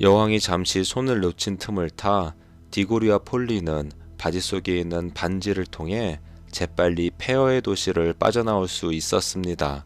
여왕이 잠시 손을 놓친 틈을 타 디고리와 폴리는 바지 속에 있는 반지를 통해 재빨리 폐허의 도시를 빠져나올 수 있었습니다.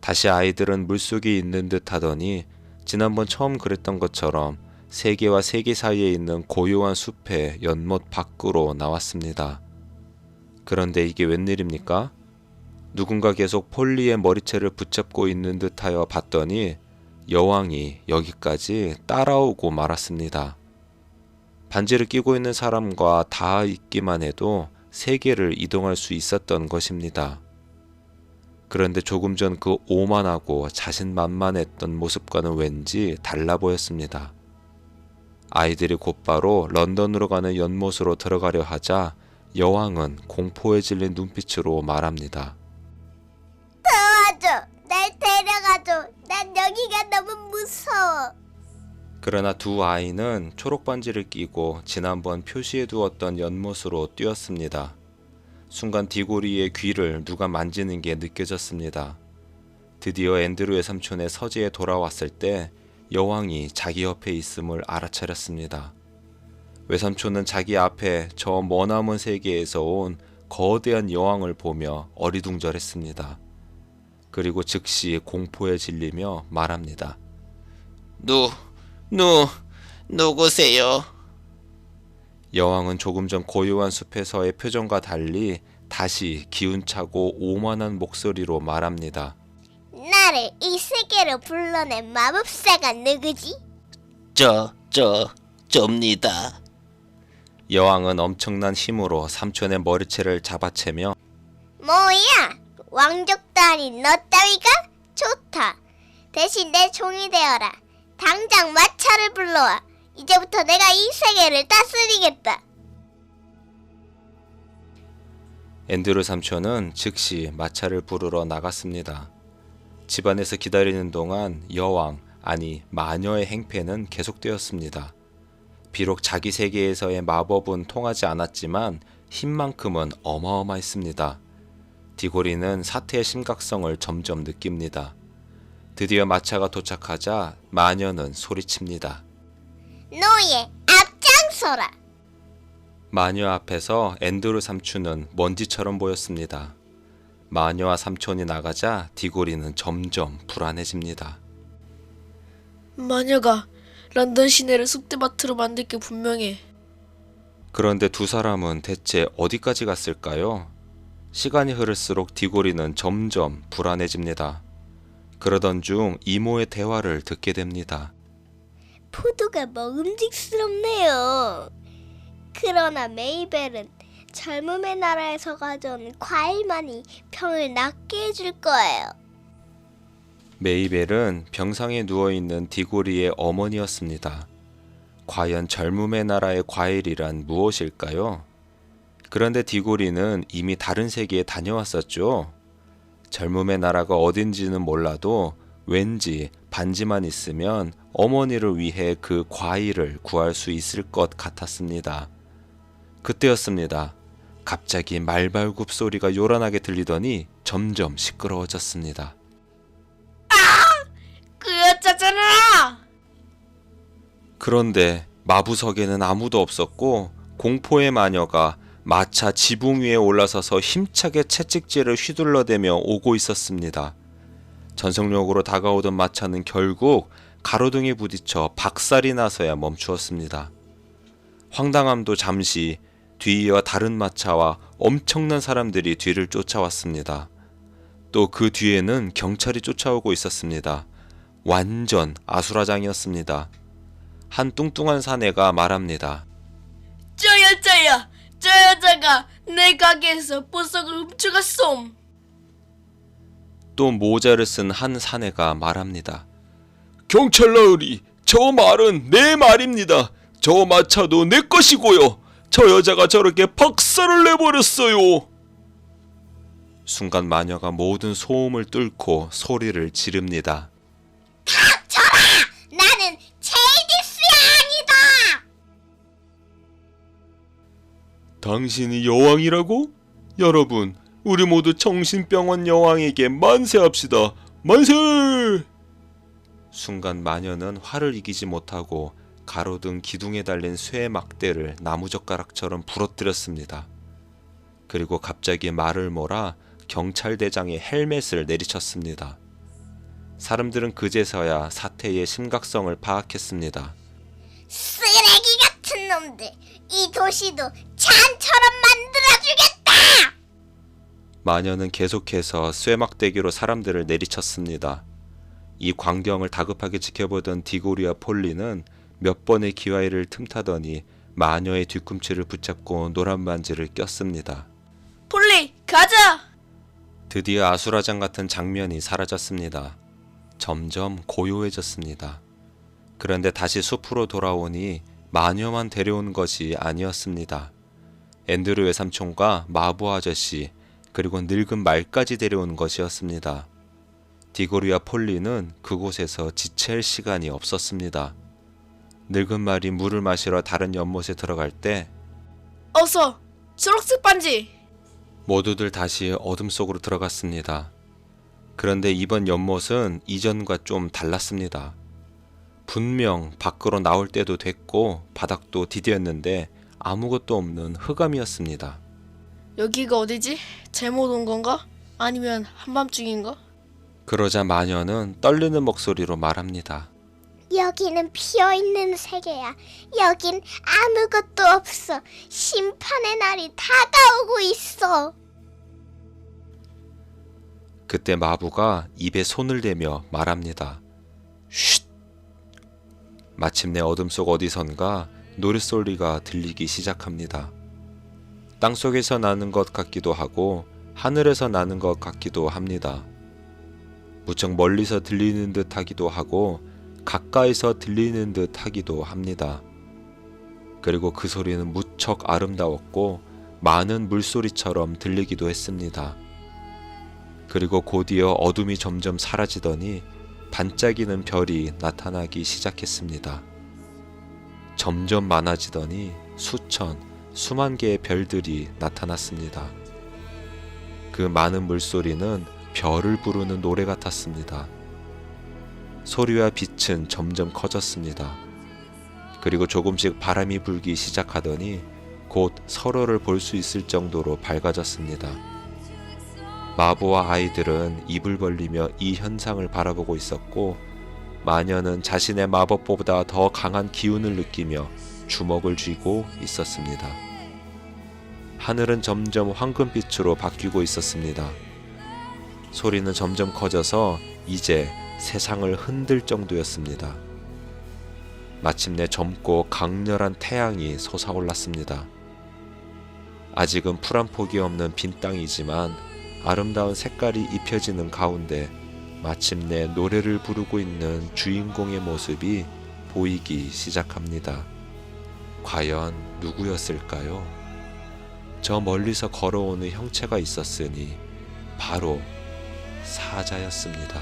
다시 아이들은 물속에 있는 듯 하더니 지난번 처음 그랬던 것처럼 세계와 세계 사이에 있는 고요한 숲의 연못 밖으로 나왔습니다. 그런데 이게 웬일입니까? 누군가 계속 폴리의 머리채를 붙잡고 있는 듯하여 봤더니 여왕이 여기까지 따라오고 말았습니다. 반지를 끼고 있는 사람과 닿아 있기만 해도 세계를 이동할 수 있었던 것입니다. 그런데 조금 전 그 오만하고 자신만만했던 모습과는 왠지 달라 보였습니다. 아이들이 곧바로 런던으로 가는 연못으로 들어가려 하자 여왕은 공포에 질린 눈빛으로 말합니다. 도와줘. 날 데려가줘. 난 여기가 너무 무서워. 그러나 두 아이는 초록 반지를 끼고 지난번 표시해 두었던 연못으로 뛰었습니다. 순간 디고리의 귀를 누가 만지는 게 느껴졌습니다. 드디어 앤드루의 삼촌의 서재에 돌아왔을 때 여왕이 자기 옆에 있음을 알아차렸습니다. 외삼촌은 자기 앞에 저 머나먼 세계에서 온 거대한 여왕을 보며 어리둥절했습니다. 그리고 즉시 공포에 질리며 말합니다. 누, 누, 누구세요? 여왕은 조금 전 고요한 숲에서의 표정과 달리 다시 기운차고 오만한 목소리로 말합니다. 나를 이 세계로 불러낸 마법사가 누구지? 저, 저, 접니다. 여왕은 엄청난 힘으로 삼촌의 머리채를 잡아채며 뭐야? 아닌 너 따위가? 좋다. 대신 내 종이 되어라. 당장 마차를 불러와. 이제부터 내가 이 세계를 다스리겠다. 앤드루 삼촌은 즉시 마차를 부르러 나갔습니다. 집안에서 기다리는 동안 여왕, 아니 마녀의 행패는 계속되었습니다. 비록 자기 세계에서의 마법은 통하지 않았지만 힘만큼은 어마어마했습니다. 디고리는 사태의 심각성을 점점 느낍니다. 드디어 마차가 도착하자 마녀는 소리칩니다. 노예, 앞장서라. 마녀 앞에서 앤드루 삼촌은 먼지처럼 보였습니다. 마녀와 삼촌이 나가자 디고리는 점점 불안해집니다. 마녀가 런던 시내를 쑥대밭으로 만들 게 분명해. 그런데 두 사람은 대체 어디까지 갔을까요? 시간이 흐를수록 디고리는 점점 불안해집니다. 그러던 중 이모의 대화를 듣게 됩니다. 포도가 먹음직스럽네요. 그러나 메이벨은 젊음의 나라에서 가져온 과일만이 병을 낫게 해줄 거예요. 메이벨은 병상에 누워있는 디고리의 어머니였습니다. 과연 젊음의 나라의 과일이란 무엇일까요? 그런데 디고리는 이미 다른 세계에 다녀왔었죠. 젊음의 나라가 어딘지는 몰라도 왠지 반지만 있으면 어머니를 위해 그 과일을 구할 수 있을 것 같았습니다. 그때였습니다. 갑자기 말발굽 소리가 요란하게 들리더니 점점 시끄러워졌습니다. 그 여자잖아! 그런데 마부석에는 아무도 없었고 공포의 마녀가 마차 지붕 위에 올라서서 힘차게 채찍질을 휘둘러대며 오고 있었습니다. 전속력으로 다가오던 마차는 결국 가로등에 부딪혀 박살이 나서야 멈추었습니다. 황당함도 잠시 뒤이어 다른 마차와 엄청난 사람들이 뒤를 쫓아왔습니다. 또 그 뒤에는 경찰이 쫓아오고 있었습니다. 완전 아수라장이었습니다. 한 뚱뚱한 사내가 말합니다. 저 여자야! 저 여자가 내 가게에서 보석을 훔쳐갔쏨! 또 모자를 쓴 한 사내가 말합니다. 경찰 나으리, 저 말은 내 말입니다. 저 마차도 내 것이고요. 저 여자가 저렇게 박살을 내버렸어요. 순간 마녀가 모든 소음을 뚫고 소리를 지릅니다. 당신이 여왕이라고? 여러분, 우리 모두 정신병원 여왕에게 만세합시다. 만세! 순간 마녀는 화를 이기지 못하고 가로등 기둥에 달린 쇠 막대를 나무젓가락처럼 부러뜨렸습니다. 그리고 갑자기 말을 몰아 경찰대장의 헬멧을 내리쳤습니다. 사람들은 그제서야 사태의 심각성을 파악했습니다. 쓰레기 같은 놈들. 이 도시도 잔처럼 만들어주겠다. 마녀는 계속해서 쇠막대기로 사람들을 내리쳤습니다. 이 광경을 다급하게 지켜보던 디고리와 폴리는 몇 번의 기와이를 틈타더니 마녀의 뒤꿈치를 붙잡고 노란 반지를 꼈습니다. 폴리, 가자! 드디어 아수라장 같은 장면이 사라졌습니다. 점점 고요해졌습니다. 그런데 다시 숲으로 돌아오니 마녀만 데려온 것이 아니었습니다. 앤드류 외삼촌과 마부 아저씨 그리고 늙은 말까지 데려온 것이었습니다. 디고리와 폴리는 그곳에서 지체할 시간이 없었습니다. 늙은 말이 물을 마시러 다른 연못에 들어갈 때 어서! 초록색 반지! 모두들 다시 어둠 속으로 들어갔습니다. 그런데 이번 연못은 이전과 좀 달랐습니다. 분명 밖으로 나올 때도 됐고 바닥도 디디었는데 아무것도 없는 흑암이었습니다. 여기가 어디지? 잘못 온 건가? 아니면 한밤중인가? 그러자 마녀는 떨리는 목소리로 말합니다. 여기는 비어있는 세계야. 여긴 아무것도 없어. 심판의 날이 다가오고 있어. 그때 마부가 입에 손을 대며 말합니다. 쉿! 마침내 어둠 속 어디선가 노랫소리가 들리기 시작합니다. 땅 속에서 나는 것 같기도 하고 하늘에서 나는 것 같기도 합니다. 무척 멀리서 들리는 듯 하기도 하고 가까이서 들리는 듯 하기도 합니다. 그리고 그 소리는 무척 아름다웠고 많은 물소리처럼 들리기도 했습니다. 그리고 곧이어 어둠이 점점 사라지더니 반짝이는 별이 나타나기 시작했습니다. 점점 많아지더니 수천, 수만 개의 별들이 나타났습니다. 그 많은 물소리는 별을 부르는 노래 같았습니다. 소리와 빛은 점점 커졌습니다. 그리고 조금씩 바람이 불기 시작하더니 곧 서로를 볼 수 있을 정도로 밝아졌습니다. 마부와 아이들은 입을 벌리며 이 현상을 바라보고 있었고 마녀는 자신의 마법보다 더 강한 기운을 느끼며 주먹을 쥐고 있었습니다. 하늘은 점점 황금빛으로 바뀌고 있었습니다. 소리는 점점 커져서 이제 세상을 흔들 정도였습니다. 마침내 젊고 강렬한 태양이 솟아올랐습니다. 아직은 풀한 폭이 없는 빈 땅이지만 아름다운 색깔이 입혀지는 가운데 마침내 노래를 부르고 있는 주인공의 모습이 보이기 시작합니다. 과연 누구였을까요? 저 멀리서 걸어오는 형체가 있었으니 바로 사자였습니다.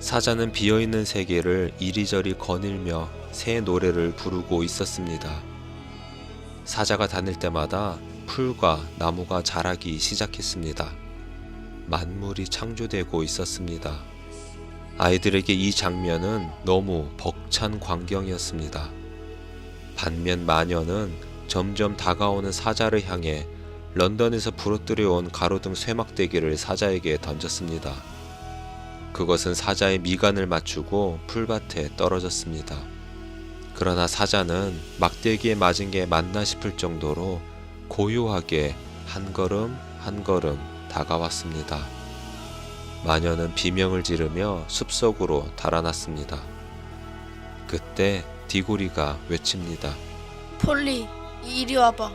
사자는 비어있는 세계를 이리저리 거닐며 새 노래를 부르고 있었습니다. 사자가 다닐 때마다 풀과 나무가 자라기 시작했습니다. 만물이 창조되고 있었습니다. 아이들에게 이 장면은 너무 벅찬 광경이었습니다. 반면 마녀는 점점 다가오는 사자를 향해 런던에서 부러뜨려 온 가로등 쇠막대기를 사자에게 던졌습니다. 그것은 사자의 미간을 맞추고 풀밭에 떨어졌습니다. 그러나 사자는 막대기에 맞은 게 맞나 싶을 정도로 고요하게 한 걸음 한 걸음 다가왔습니다. 마녀는 비명을 지르며 숲속으로 달아났습니다. 그때 디고리가 외칩니다. 폴리, 이리 와봐.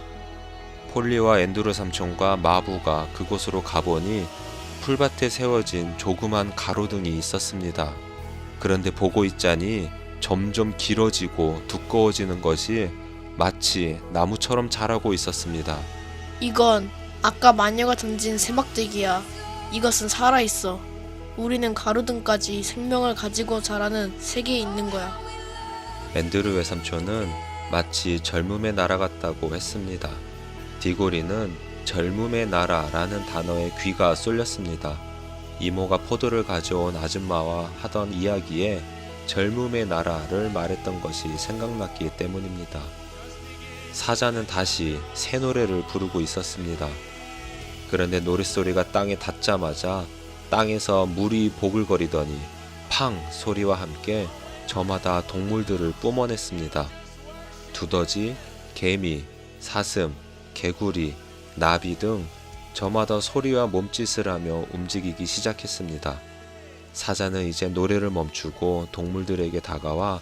폴리와 앤드루 삼촌과 마부가 그곳으로 가보니 풀밭에 세워진 조그만 가로등이 있었습니다. 그런데 보고 있자니 점점 길어지고 두꺼워지는 것이 마치 나무처럼 자라고 있었습니다. 이건 아까 마녀가 던진 새막대기야. 이것은 살아있어. 우리는 가로등까지 생명을 가지고 자라는 세계에 있는 거야. 앤드루 외삼촌은 마치 젊음의 나라 같다고 했습니다. 디고리는 젊음의 나라라는 단어에 귀가 쏠렸습니다. 이모가 포도를 가져온 아줌마와 하던 이야기에 젊음의 나라를 말했던 것이 생각났기 때문입니다. 사자는 다시 새 노래를 부르고 있었습니다. 그런데 노랫소리가 땅에 닿자마자 땅에서 물이 보글거리더니 팡 소리와 함께 저마다 동물들을 뿜어냈습니다. 두더지, 개미, 사슴, 개구리, 나비 등 저마다 소리와 몸짓을 하며 움직이기 시작했습니다. 사자는 이제 노래를 멈추고 동물들에게 다가와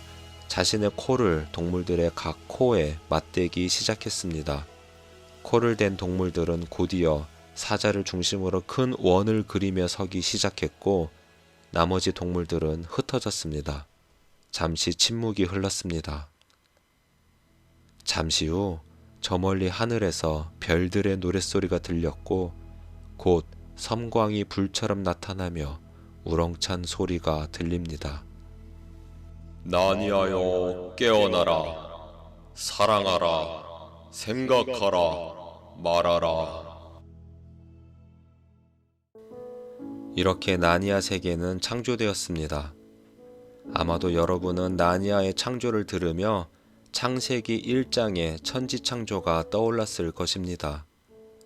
자신의 코를 동물들의 각 코에 맞대기 시작했습니다. 코를 댄 동물들은 곧이어 사자를 중심으로 큰 원을 그리며 서기 시작했고 나머지 동물들은 흩어졌습니다. 잠시 침묵이 흘렀습니다. 잠시 후 저 멀리 하늘에서 별들의 노랫소리가 들렸고 곧 섬광이 불처럼 나타나며 우렁찬 소리가 들립니다. 나니아여 깨어나라 사랑하라 생각하라 말하라 이렇게 나니아 세계는 창조되었습니다. 아마도 여러분은 나니아의 창조를 들으며 창세기 1장의 천지창조가 떠올랐을 것입니다.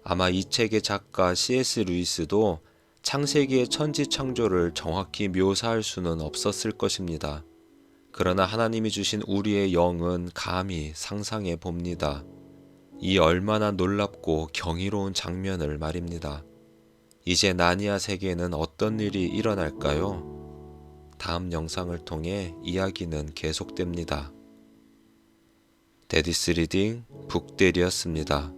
아마 이 책의 작가 C.S. 루이스도 창세기의 천지창조를 정확히 묘사할 수는 없었을 것입니다. 그러나 하나님이 주신 우리의 영은 감히 상상해 봅니다. 이 얼마나 놀랍고 경이로운 장면을 말입니다. 이제 나니아 세계에는 어떤 일이 일어날까요? 다음 영상을 통해 이야기는 계속됩니다. 데디스 리딩 북대리였습니다.